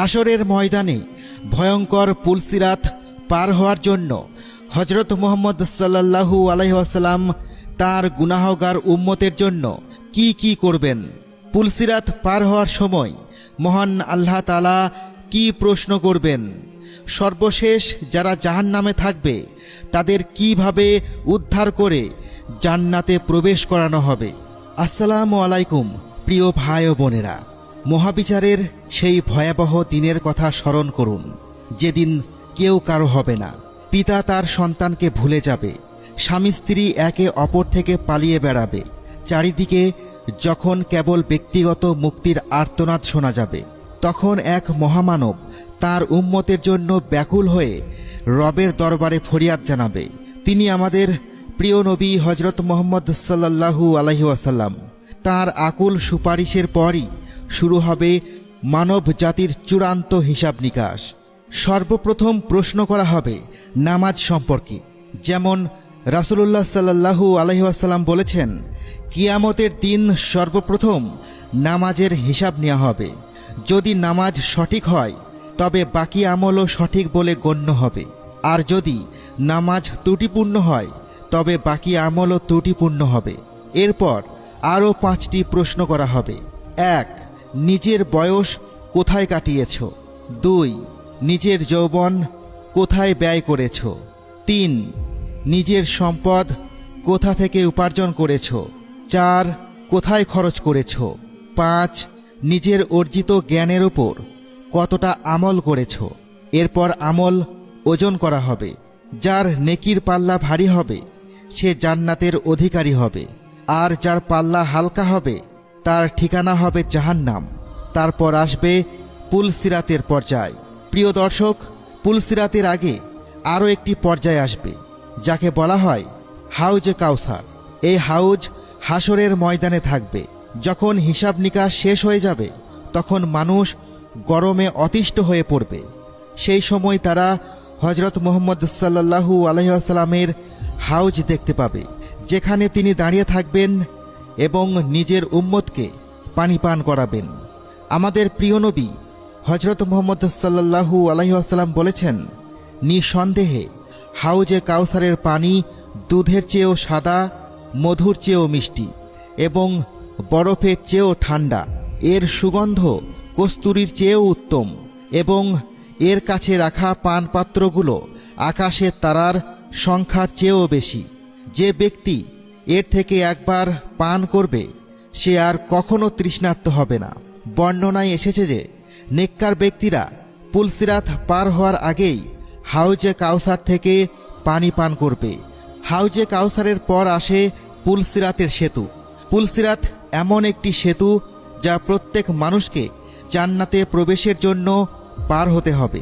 হাসরের ময়দানে ভয়ঙ্কর পুলসিরাত পার হওয়ার জন্য হজরত মোহাম্মদ সাল্লাল্লাহু আলহিহাসাল্লাম তার গুনাহগার উম্মতের জন্য কি কি করবেন? পুলসিরাত পার হওয়ার সময় মহান আল্লাহ তালা কি প্রশ্ন করবেন? সর্বশেষ যারা জাহান নামে থাকবে, তাদের কীভাবে উদ্ধার করে জান্নাতে প্রবেশ করানো হবে? আসসালামু আলাইকুম, প্রিয় ভাই বোনেরা। মহাবিচারের সেই ভয়াবহ দিনের কথা স্মরণ করুন, যেদিন কেউ কারও হবে না। পিতা তার সন্তানকে ভুলে যাবে, স্বামী স্ত্রী একে অপর থেকে পালিয়ে বেড়াবে। চারিদিকে যখন কেবল ব্যক্তিগত মুক্তির আর্তনাদ শোনা যাবে, তখন এক মহামানব তার উম্মতের জন্য ব্যাকুল হয়ে রবের দরবারে ফরিয়াদ জানাবে। তিনি আমাদের প্রিয় নবী হজরত মোহাম্মদ সাল্লাল্লাহু আলহি আসাল্লাম তার আকুল সুপারিশের পরই শুরু হবে মানব জাতির চূড়ান্ত হিসাব নিকাশ। সর্বপ্রথম প্রশ্ন করা হবে নামাজ সম্পর্কে। যেমন রাসুলুল্লাহ সাল্লাহু আলহিহাসাল্লাম বলেছেন, কিয়ামতের দিন সর্বপ্রথম নামাজের হিসাব নেওয়া হবে। যদি নামাজ সঠিক হয়, তবে বাকি আমলও সঠিক বলে গণ্য হবে। আর যদি নামাজ ত্রুটিপূর্ণ হয়, তবে বাকি আমলও ত্রুটিপূর্ণ হবে। এরপর আরও পাঁচটি প্রশ্ন করা হবে। এক নিজের বয়স কোথায় কাটিয়েছ? দুই, নিজের যৌবন কোথায় ব্যয় করেছ? তিন, নিজের সম্পদ কোথা থেকে উপার্জন করেছ? চার, কোথায় খরচ করেছ? পাঁচ, নিজের অর্জিত জ্ঞানের ওপর কতটা আমল করেছ? এরপর আমল ওজন করা হবে। যার নেকির পাল্লা ভারী হবে, সে জান্নাতের অধিকারী হবে। আর যার পাল্লা হালকা হবে তার ঠিকানা হবে জাহান্নাম। তারপর আসবে পুলসিরাতের পর্যায়। প্রিয় দর্শক, পুলসিরাতের আগে আরও একটি পর্যায় আসবে, যাকে বলা হয় হাউজে কাউসার। এই হাউজ হাসরের ময়দানে থাকবে। যখন হিসাব নিকাশ শেষ হয়ে যাবে, তখন মানুষ গরমে অতিষ্ঠ হয়ে পড়বে। সেই সময় তারা হজরত মোহাম্মদ সাল্লাহু আলহিহাস্লামের হাউজ দেখতে পাবে, যেখানে তিনি দাঁড়িয়ে থাকবেন এবং নিজের উম্মতকে পানি পান করাবেন। আমাদের প্রিয় নবী হজরত মোহাম্মদ সাল্লাহু আলহিহাস্লাম বলেছেন, নিঃসন্দেহে হাউজে কাউসারের পানি দুধের চেয়েও সাদা, মধুর চেয়েও মিষ্টি এবং বরফের চেয়েও ঠান্ডা। এর সুগন্ধ কস্তুরীর চেয়েও উত্তম এবং এর কাছে রাখা পানপাত্রগুলো আকাশের তারার সংখ্যার চেয়েও বেশি। যে ব্যক্তি এর থেকে একবার পান করবে, সে আর কখনো তৃষ্ণার্ত হবে না। বর্ণনায় এসেছে যে, নেককার ব্যক্তিরা পুলসিরাত পার হওয়ার আগেই হাউজে কাউসার থেকে পানি পান করবে। হাউজে কাউসারের পর আসে পুলসিরাতের সেতু। পুলসিরাত এমন একটি সেতু যা প্রত্যেক মানুষকে জান্নাতে প্রবেশের জন্য পার হতে হবে।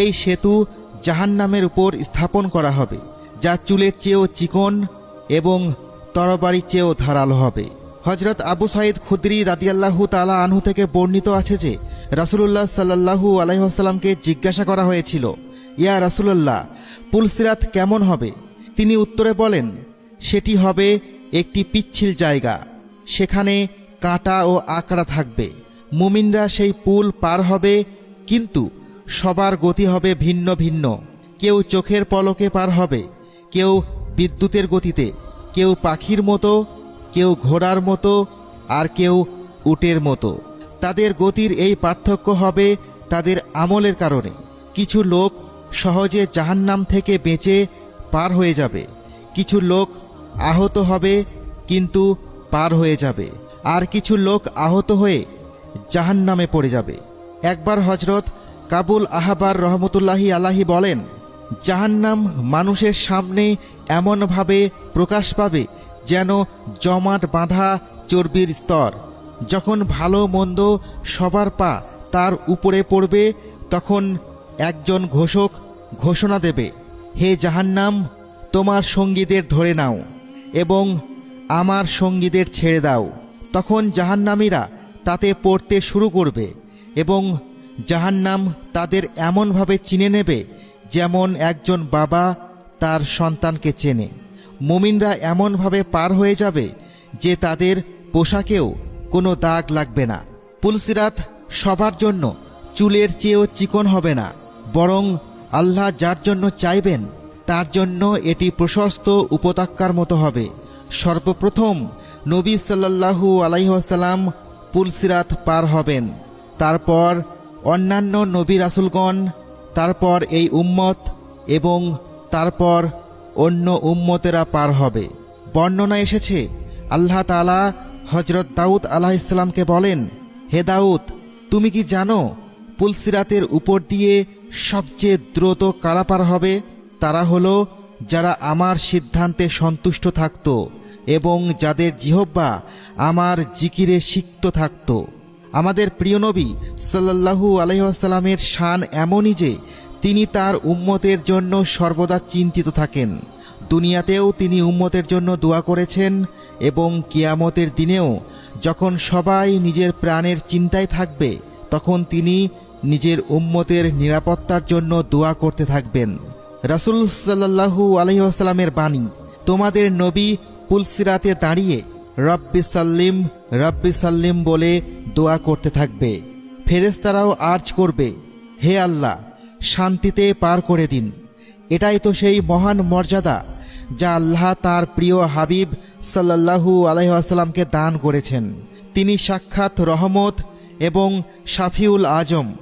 এই সেতু জাহান্নামের উপর স্থাপন করা হবে, যা চুলের চেয়েও চিকন এবং তরবারির চেয়েও ধারালো হবে। হজরত আবু সাইদ খুদ্রি রাদিয়াল্লাহু তালা আনহু থেকে বর্ণিত আছে যে, রাসুলুল্লাহ সাল্লাহু আলাইসাল্লামকে জিজ্ঞাসা করা হয়েছিল, ইয়া রাসুলল্লাহ পুলসিরাত কেমন হবে? তিনি উত্তরে বলেন, সেটি হবে একটি পিচ্ছিল জায়গা। সেখানে কাঁটা ও আকড়া থাকবে। মুমিনরা সেই পুল পার হবে, কিন্তু সবার গতি হবে ভিন্ন ভিন্ন। কেউ চোখের পলকে পার হবে, কেউ বিদ্যুতের গতিতে। কেউ পাখির মতো, কেউ ঘোড়ার মতো, আর কেউ উটের মতো। তাদের গতির এই পার্থক্য হবে তাদের আমলের কারণে। কিছু লোক সহজে জাহান্নাম থেকে বেঁচে পার হয়ে যাবে। কিছু লোক আহত হবে, কিন্তু পার হয়ে যাবে। আর কিছু লোক আহত হয়ে জাহান্নামে পড়ে যাবে। একবার হজরত কাবুল আহাবার রহমতুল্লাহি আলাহি বলেন, জাহান্নাম মানুষের সামনে এমনভাবে প্রকাশ পাবে যেন জমাট বাঁধা চর্বির স্তর। যখন ভালো মন্দ সবার পা তার উপরে পড়বে, তখন একজন ঘোষক ঘোষণা দেবে, হে জাহান্নাম, তোমার সঙ্গীদের ধরে নাও এবং আমার সঙ্গীদের ছেড়ে দাও। তখন জাহান্নামীরা তাতে পড়তে শুরু করবে এবং জাহান্নাম তাদের এমনভাবে চিনে নেবে যেমন একজন বাবা তার সন্তানকে চেনে। মুমিনরা এমনভাবে পার হয়ে যাবে যে তাদের পোশাকেও কোনো দাগ লাগবে না। পুলসিরাত সবার জন্য চুলের চেয়েও চিকন হবে না, বরং আল্লাহ যার জন্য চাইবেন, তার জন্য এটি প্রশস্ত উপত্যকার মতো হবে। সর্বপ্রথম নবী সাল্লাল্লাহু আলাইসাল্লাম পুলসিরাত পার হবেন। তারপর অন্যান্য নবী রাসুলগণ, তারপর এই উম্মত এবং তারপর অন্য উম্মতেরা পার হবে। বর্ণনা এসেছে, আল্লাহ তালা হজরত দাউদ আলাহ ইসলামকে বলেন, হে দাউদ, তুমি কি জানো পুলসিরাতের উপর দিয়ে সবচেয়ে দ্রুত কারা পার হবে? তারা হলো যারা আমার সিদ্ধান্তে সন্তুষ্ট থাকত এবং যাদের জিহব্বা আমার জিকিরে সিক্ত থাকত। আমাদের প্রিয় নবী সাল্লাহু আলহিহাসাল্লামের শান এমনই যে তিনি তার উম্মতের জন্য সর্বদা চিন্তিত থাকেন। দুনিয়াতেও তিনি উম্মতের জন্য দোয়া করেছেন এবং কিয়ামতের দিনেও যখন সবাই নিজের প্রাণের চিন্তায় থাকবে, তখন তিনি নিজের উম্মতের নিরাপত্তার জন্য দোয়া করতে থাকবেন। রাসুল সাল্লাহু আলহিহাস্লামের বাণী, তোমাদের নবী পুলসিরাতে দাঁড়িয়ে রব্বি সাল্লিম রব্বি সাল্লিম বলে দোয়া করতে থাকবে। ফেরেস্তারাও আর্জ করবে, হে আল্লাহ শান্তিতে পার করে দিন। এটাই তো সেই মহান মর্যাদা যা আল্লাহ তার প্রিয় হাবিব সাল্লাহু আলহাসাল্লামকে দান করেছেন। তিনি সাক্ষাৎ রহমত এবং শাফিউল আজম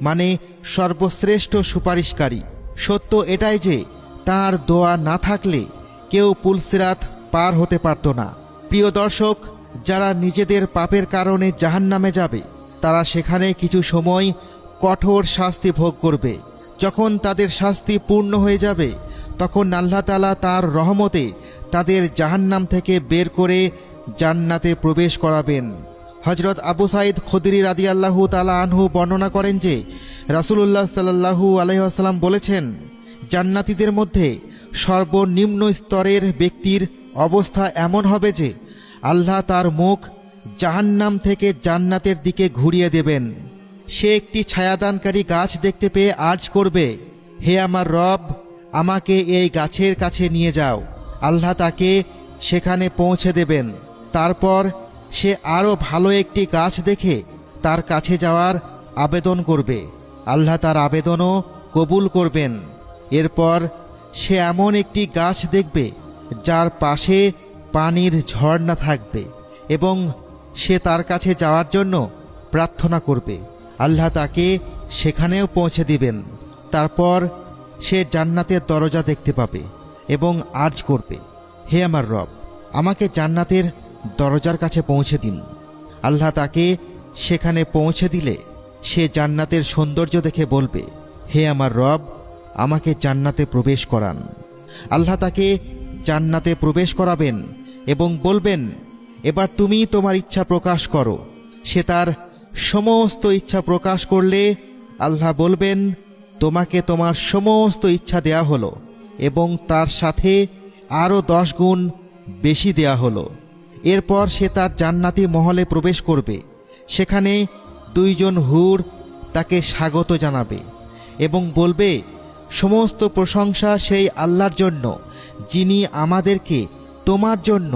মানে সর্বশ্রেষ্ঠ সুপারিশকারী। সত্য এটাই যে, তার দোয়া না থাকলে কেউ পুলসিরাত পার হতে পারত না। প্রিয় দর্শক, যারা নিজেদের পাপের কারণে জাহান্নামে যাবে, তারা সেখানে কিছু সময় কঠোর শাস্তি ভোগ করবে। যখন তাদের শাস্তি পূর্ণ হয়ে যাবে, তখন আল্লাহ তালা তার রহমতে তাদের জাহান্নাম থেকে বের করে জান্নাতে প্রবেশ করাবেন। হজরত আবু সাইদ খদিরি রাদি আল্লাহু তালা আনহু বর্ণনা করেন যে, রাসুলুল্লাহ সাল্লাহু আলহাম বলেছেন, জান্নাতিদের মধ্যে সর্বনিম্ন স্তরের ব্যক্তির অবস্থা এমন হবে যে, আল্লাহ তার মুখ জাহান্নাম থেকে জান্নাতের দিকে ঘুরিয়ে দেবেন। সে একটি ছায়াদানকারী গাছ দেখতে পেয়ে আর্জ করবে, হে আমার রব, আমাকে এই গাছের কাছে নিয়ে যাও। আল্লাহ তাকে সেখানে পৌঁছে দেবেন। তারপর সে আরও ভালো একটি গাছ দেখে তার কাছে যাওয়ার আবেদন করবে। আল্লাহ তার আবেদনও কবুল করবেন। এরপর সে এমন একটি গাছ দেখবে, যার পাশে পানির ঝর্ণা থাকবে এবং সে তার কাছে যাওয়ার জন্য প্রার্থনা করবে। আল্লাহ তাকে সেখানেও পৌঁছে দিবেন। তারপর সে জান্নাতের দরজা দেখতে পাবে এবং আর্জ করবে, হে আমার রব, আমাকে জান্নাতের দরজার কাছে পৌঁছে দিন। আল্লাহ তাকে সেখানে পৌঁছে দিলে সে জান্নাতের সৌন্দর্য দেখে বলবে, হে আমার রব, আমাকে জান্নাতে প্রবেশ করান। আল্লাহ তাকে জান্নাতে প্রবেশ করাবেন এবং বলবেন, এবার তুমি তোমার ইচ্ছা প্রকাশ করো। সে তার সমস্ত ইচ্ছা প্রকাশ করলে আল্লাহ বলবেন, তোমাকে তোমার সমস্ত ইচ্ছা দেয়া হলো এবং তার সাথে আরও দশ গুণ বেশি দেয়া হলো। এরপর সে তার জান্নাতি মহলে প্রবেশ করবে। সেখানে দুইজন হুর তাকে স্বাগত জানাবে এবং বলবে, সমস্ত প্রশংসা সেই আল্লাহর জন্য, যিনি আমাদেরকে তোমার জন্য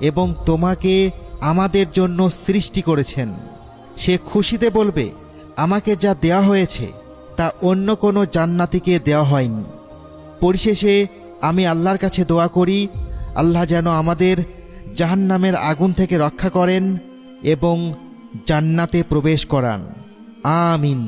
এবং তোমাকে আমাদের জন্য সৃষ্টি করেছেন। সে খুশিতে বলবে, আমাকে যা দেয়া হয়েছে, তা অন্য কোনো জান্নাতিকে দেওয়া হয়নি। পরিশেষে আমি আল্লাহর কাছে দোয়া করি, আল্লাহ যেন আমাদের জাহান্নামের আগুন থেকে রক্ষা করেন এবং জান্নাতে প্রবেশ করান। আমিন।